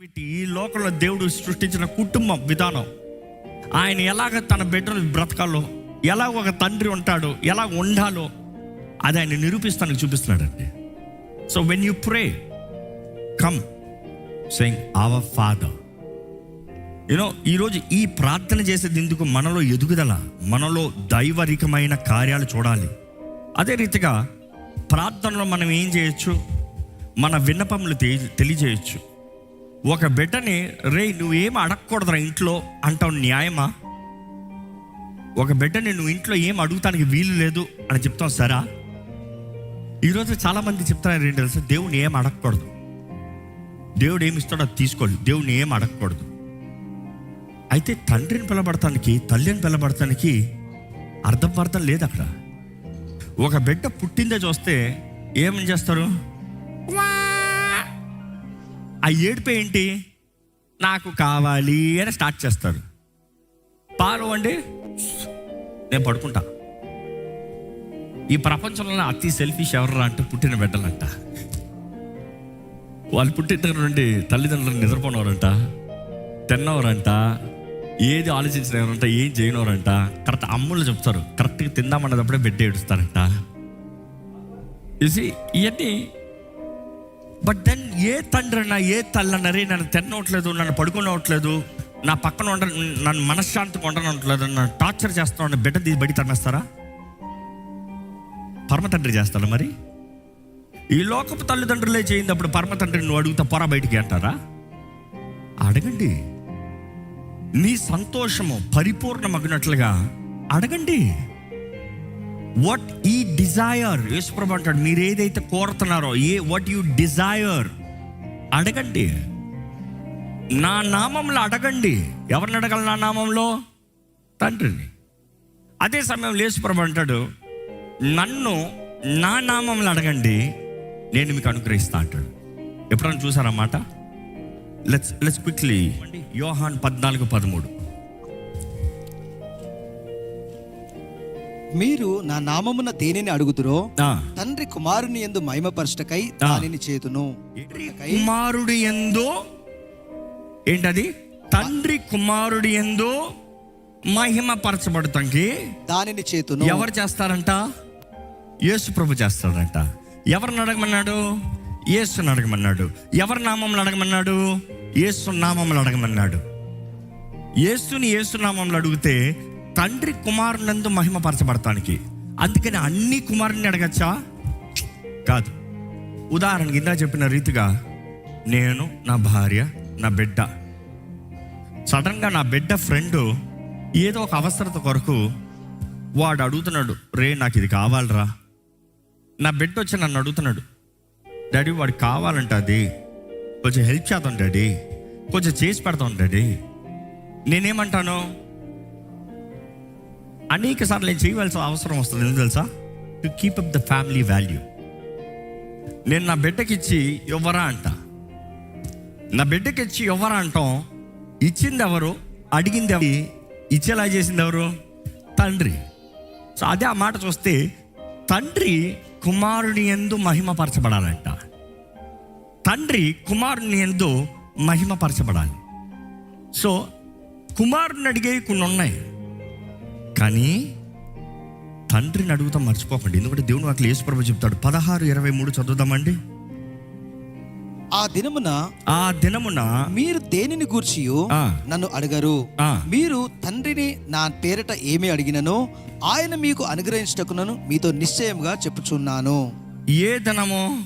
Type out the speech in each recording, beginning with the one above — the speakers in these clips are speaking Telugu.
వీటి ఈ లోకంలో దేవుడు సృష్టించిన కుటుంబం విధానం. ఆయన ఎలాగ తన బిడ్డలు బ్రతకాలో ఎలా ఒక తండ్రి ఉంటాడో ఎలా ఉండాలో అది ఆయన నిరూపిస్తానికి చూపిస్తున్నాడండి. So when you pray come saying our father you know ఈరోజు ఈ ప్రార్థన చేసేది ఎందుకు? మనలో ఎదుగుదల మనలో దైవరికమైన కార్యాలు చూడాలి. అదే రీతిగా ప్రార్థనలో మనం ఏం చేయొచ్చు? మన విన్నపములు తెలియజేయచ్చు తెలియజేయొచ్చు. ఒక బిడ్డని రే నువ్వేం అడగకూడదురా ఇంట్లో? అంటావు న్యాయమా? ఒక బిడ్డని నువ్వు ఇంట్లో ఏం అడుగుతానికి వీలు లేదు? అని చెప్తావు సరా? ఈరోజు చాలామంది చెప్తున్నారు ఏంటి తెలుసా? దేవుని ఏం అడగకూడదు. దేవుడు ఏమి ఇస్తాడో అది తీసుకోవాలి దేవుని ఏం అడగకూడదు. అయితే తండ్రిని పిలబడటానికి తల్లిని పిలబడటానికి అర్థం అర్థం లేదు అక్కడ. ఒక బిడ్డ పుట్టిందే చూస్తే ఏమని చేస్తారు? "వా!" ఆ ఏడుపు ఏంటి? నాకు కావాలి అని స్టార్ట్ చేస్తారు పాలు అండి? నేను పడుకుంటా. ఈ ప్రపంచంలో అతి సెల్ఫిష్ ఎవరు అంటే పుట్టిన బిడ్డలంట. వాళ్ళు పుట్టిన దగ్గర నుండి తల్లిదండ్రులు నిద్రపోనవరంట తిన్నవరంట ఏది ఆలోచించినవరంట ఏం చేయనవరంట కరెక్ట్ అమ్ముళ్ళు చెప్తారు. కరెక్ట్గా తిందామన్నదప్పుడే బిడ్డ ఏడుస్తారంట. చూసి ఇవన్నీ బట్ దెన్ ఏ తండ్రి అన్నా ఏ తల్లి అన్నరే నన్ను తినవట్లేదు నన్ను పడుకునవట్లేదు నా పక్కన ఉండ నన్ను మనశ్శాంతిగా ఉండనట్లేదు నన్ను టార్చర్ చేస్తున్నాడు బిడ్డ తీసి బడి తన్నేస్తారా పరమ తండ్రి చేస్తారా మరి? ఈ లోకపు తల్లిదండ్రులే చేయినప్పుడు పరమ తండ్రిని నువ్వు అడుగుతా పొర బయటికి అంటారా? అడగండి. నీ సంతోషము పరిపూర్ణమగినట్లుగా అడగండి. వాట్ ఈ డిజైర్ యేసుప్రభు అంటాడు మీరు ఏదైతే కోరుతున్నారో ఏ వాట్ యు డిజైర్ అడగండి. నా నామంలో అడగండి. ఎవరిని అడగాలి నా నామంలో? తండ్రిని. అదే సమయంలో యేసుప్రభు అంటాడు నన్ను నా నామంలో అడగండి. నేను మీకు అనుగ్రహిస్తా అంటాడు. ఎప్పుడైనా చూసారన్నమాట లెట్స్ లెట్స్ క్విక్లీ యోహాన్ పద్నాలుగు పదమూడు. మీరు నా నామమున దేనిని అడుగుదురో ఆ. తండ్రి కుమారుని ఎందు మహిమపరచటకై దానిని చేతును. కుమారుడు ఎందో ఏంటది? తండ్రి కుమారుడు ఎందో మహిమ పరచబడతానికి దానిని చేతును. ఎవరు చేస్తారంట? యేసు ప్రభు చేస్తాడంట. ఎవరిని అడగమన్నాడు? యేసుని అడగమన్నాడు. ఎవరి నామంలో అడగమన్నాడు? యేసు నామంలో అడగమన్నాడు. యేసుని యేసు నామంలో అడిగితే తండ్రి కుమారునందు మహిమపరచబడటానికి అందుకని అన్ని కుమారుని అడగచ్చా? కాదు. ఉదాహరణకి ఇందా చెప్పిన రీతిగా నేను నా భార్య నా బిడ్డ. సడన్గా నా బిడ్డ ఫ్రెండ్ ఏదో ఒక అవసరత కొరకు వాడు అడుగుతున్నాడు రే నాకు ఇది కావాలరా. నా బిడ్డ వచ్చి నన్ను అడుగుతున్నాడు డాడీ వాడు కావాలంట అది కొంచెం హెల్ప్ చేద్దాం డాడీ కొంచెం చేసి పెడతాం డాడీ. నేనేమంటాను? అనేక సార్లు నేను చేయవలసిన అవసరం వస్తుంది. ఎందుకు తెలుసా? To keep up the family value నేను నా బిడ్డకిచ్చి ఎవరా అంట. నా బిడ్డకి ఇచ్చి ఇవ్వరా అంటాం. ఇచ్చింది ఎవరు అడిగింది ఎవరు ఇచ్చేలా చేసింది ఎవరు తండ్రి. సో అదే ఆ మాట చూస్తే తండ్రి కుమారుని ఎందు మహిమపరచబడాలంట. తండ్రి కుమారుని ఎందు మహిమపరచబడాలి. సో కుమారుని అడిగే కొన్ని ఉన్నాయి. కానీ తండ్రిని అడుగుతాం మర్చిపోకండి. ఎందుకంటే దేవుని వాటిలో యేసుప్రభు చెప్తాడు. పదహారు ఇరవై మూడు చదువుదామండి. ఆ దినమున ఆ దినమున మీరు దేనిని గూర్చియు? ఆ. నన్ను అడగరు. మీరు తండ్రిని నా పేరట ఏమి అడిగిననో? ఆయన మీకు అనుగ్రహించటకునను మీతో నిశ్చయముగా చెప్పుచున్నాను. ఏ దినము?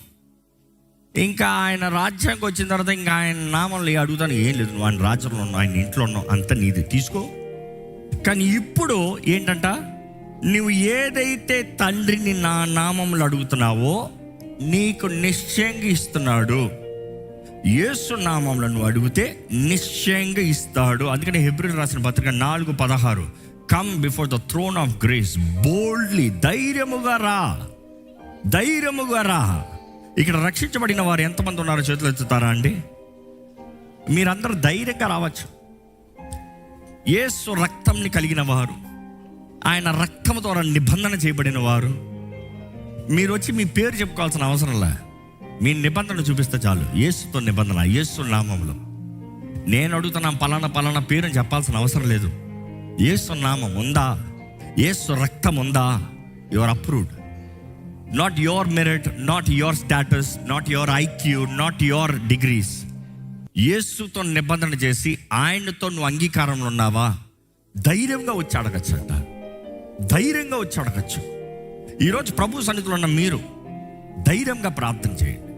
ఇంకా ఆయన రాజ్యానికి వచ్చిన తర్వాత ఇంకా ఆయన నామంలో అడుగుతాను? ఏం లేదు. ఆయన రాజ్యంలో ఉన్నావు ఆయన ఇంట్లో ఉన్నావు అంత నీది. తీసుకో. కానీ ఇప్పుడు ఏంటంట? నువ్వు ఏదైతే తండ్రిని నా నామంలో అడుగుతున్నావో నీకు నిశ్చయంగా ఇస్తున్నాడు. యేసు నామంలో నువ్వు అడిగితే నిశ్చయంగా ఇస్తాడు. అందుకని హెబ్రిల్ రాసిన పత్రిక నాలుగు పదహారు. Come before the throne of grace boldly ధైర్యముగా రా. ధైర్యముగా రా. ఇక్కడ రక్షించబడిన వారు ఎంతమంది ఉన్నారో చేతులు ఎత్తుతారా అండి? మీరందరూ ధైర్యంగా రావచ్చు. యేసు రక్తంని కలిగిన వారు. ఆయన రక్తం ద్వారా నిబంధన చేయబడిన వారు. మీరు వచ్చి మీ పేరు చెప్పుకోవాల్సిన అవసరంలే మీ నిబంధన చూపిస్తే చాలు. యేసుతో నిబంధన యేసు నామంలో నేను అడుగుతున్నా పలానా పలానా పేరుని చెప్పాల్సిన అవసరం లేదు. ఏసు నామం ఉందా? ఏసు రక్తం ఉందా? Your approved not your merit not your status not your IQ not your degrees యేసుతో నిబంధన చేసి ఆయనతో నువ్వు అంగీకారంలో ఉన్నావా? ధైర్యంగా వచ్చి అడగచ్చు అంట. ధైర్యంగా వచ్చి అడగచ్చు. ఈరోజు ప్రభు సన్నిధిలో ఉన్న మీరు ధైర్యంగా ప్రార్థన చేయండి.